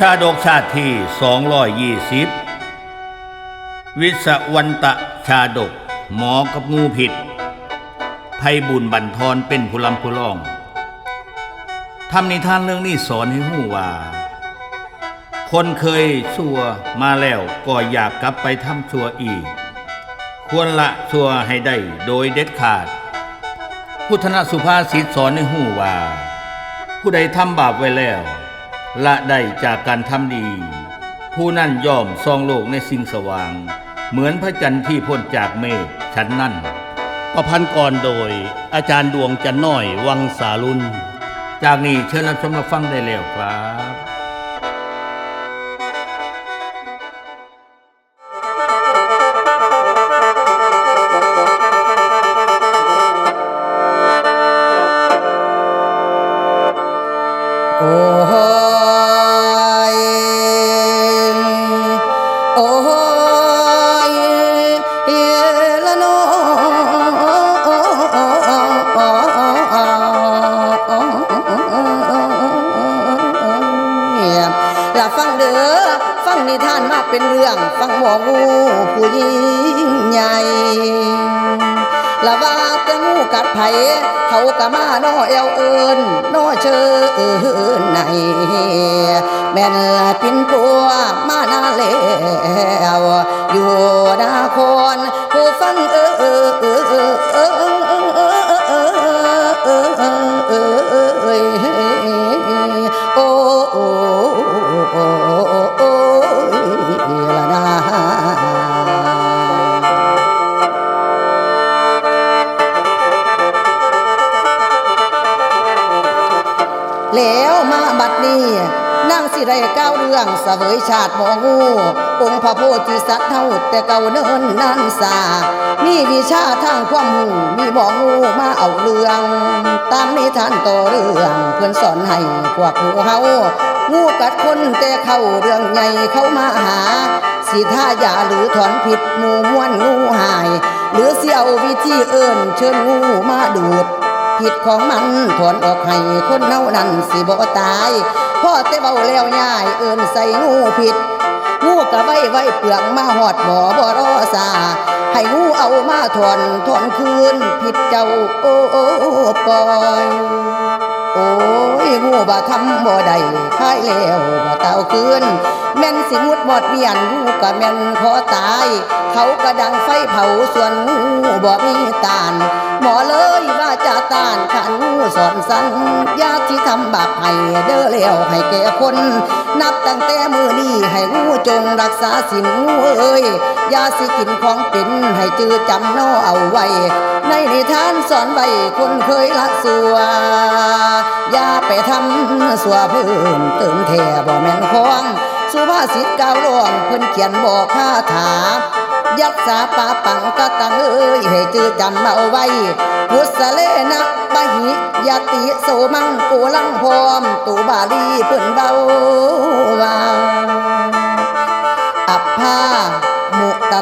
ชาดกชาติที่ 220 วิศวันตะชาดก หมอกับงูผิดไพบุญบันทอนเป็นผู้ลำผู้ล่องทำนิทานเรื่องนี้สอนให้หู้ว่า คนเคยชั่วมาแล้วก็อยากกลับไปทำชั่วอีก ควรละชั่วให้ได้โดยเด็ดขาด พุทธนสุภาษิตสอนให้หู้ว่า ผู้ใดทำบาปไว้แล้ว ละได้จากการทำดี ผู้นั่นย่อมซองโลกในสิ่งสว่าง เหมือนพระจันทร์ที่พ้นจากเมฆฉันนั่น ประพันธ์ก่อนโดย อาจารย์ดวงจันน้อยวังสาลุน จากนี้เชิญรับชมรับฟังได้แล้วครับ ละฟังเด้อฟังนิทานมาเป็นเรื่อง ฟังหมองูผู้ยิ่งใหญ่ละว่าแต่งูกัดไผเขาก็มาน้อเอวเอินน้อเชิญในแม่นปินปัวมานาแล้วอยู่นาคน แล้วมาบัดนี้นั่งสิได้ก้าวเรื่องเสวยชาติหมองู องค์พระโพธิสัตว์เท่าแต่เก่าเนิ่นนันสา มีวิชาทางความหูมีหมองูมาเอาเรื่อง ตามนิทานต่อเรื่องเพื่อนสอนให้พวกหูเฮางูกัดคนแต่เข้าเรื่องใหญ่เข้ามาหาสีท่ายาหรือถอนผิดหมูม้วนงูหาย หรือเสียววิธีเอิญเชิญงูมาดูด ผิดของมันถอนออกให้คนเน่านั้นสิบ่ตายพ่อแต่เบาแล้วย่ายเอินใส่งูผิดงูกะไว้ไว้เปลืองมาหอดหมอบ่รอสาให้งูเอามาถอนถอนคืนผิดเจ้าโอ้โอ้ปอยโอ้ยงูบ่ทำบ่ได้ค่ายแล้วบ่เต่าคืน ม่นสิมุดหมดเมียนงูกะแม่นขอตาย เขากระดังไฟเผาส่วนงูบ่มีตาน หมอเลยว่าจะต้านขันงูสอนสัญญาที่ทำบาปให้เด้อแล้วให้แก่คน นับตั้งแต่มือนี้ให้งูจงรักษาสินงูเอ้ยยาสิกินของเป็นให้จือจำนอเอาไว้ ในนิทานสอนไว้คนเคยละสัวอย่าไปทำสัวเพิ่มเติมแท่บ่แม่นขอ สุภาษิตกล่าวล่วงเพิ่นเขียนบอกคาถา ยักษาป่าปังกะตังเอ้ยให้จือจำเอาไว้พุสเลนะบะหิยติโสมังโกลังพร้อมตูบาลีเพิ่นเบาว่า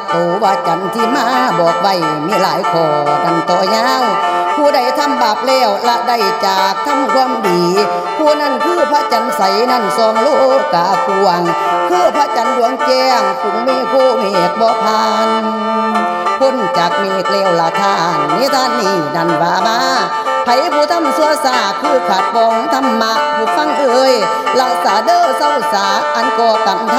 โตว่าจันที่มาบอกไว้มีหลายขอดังต่อยาว ผู้ใดทำบาปแล้วละได้จากทำความดี ผู้นั้นคือพระจันทร์ใสนั่นสองโลกากวง คือพระจันทร์ดวงแจ้งคุงมีผู้เมฆบ่ผ่านพ้นจากเมฆเลวละทานนิทานนี้นันว่ามาไผผู้ทำสัวสาคือขาดปองธรรมะผู้ฟังเอ่ยละสาเด้อเศร้าสาอันก่อกรรมท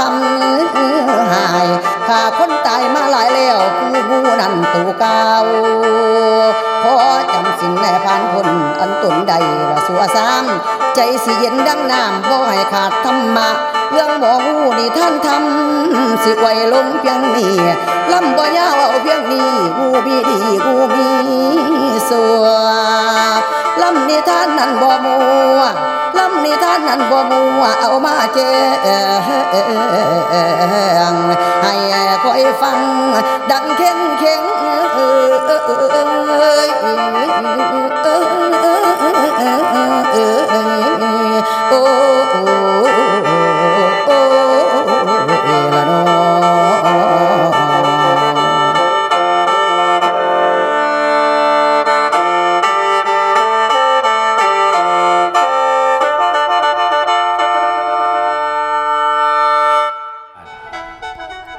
ำหาย ข้าคนตายมาหลายแล้วคืองูนั่นตูเก่าขอจำสิ่งในผ่านพ้นอันตนใดว่าสัวสามใจสิเย็นดังน้ำบ่ให้ขาดธรรมะเรื่องหมองูนี่ท่านทำสิไวลงเพียงนี้ลำบ่ยาวเอาเพียงนี้งูมีดีงูมีสัว ลำนิทานนั้นบ่มัวลำนิทานนั้นบ่มัวเอามาแจ้งให้คอยฟัง ดังเข่งเข่ง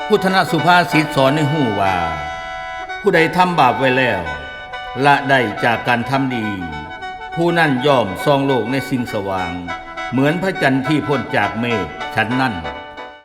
พุทธนสุภาษิตสอนในหูว่า ผู้ใดทำบาปไว้แล้ว ละได้จากการทำดี ผู้นั่นย่อมซองโลกในสิ่งสว่าง เหมือนพระจันทร์ที่พ้นจากเมฆฉันนั่น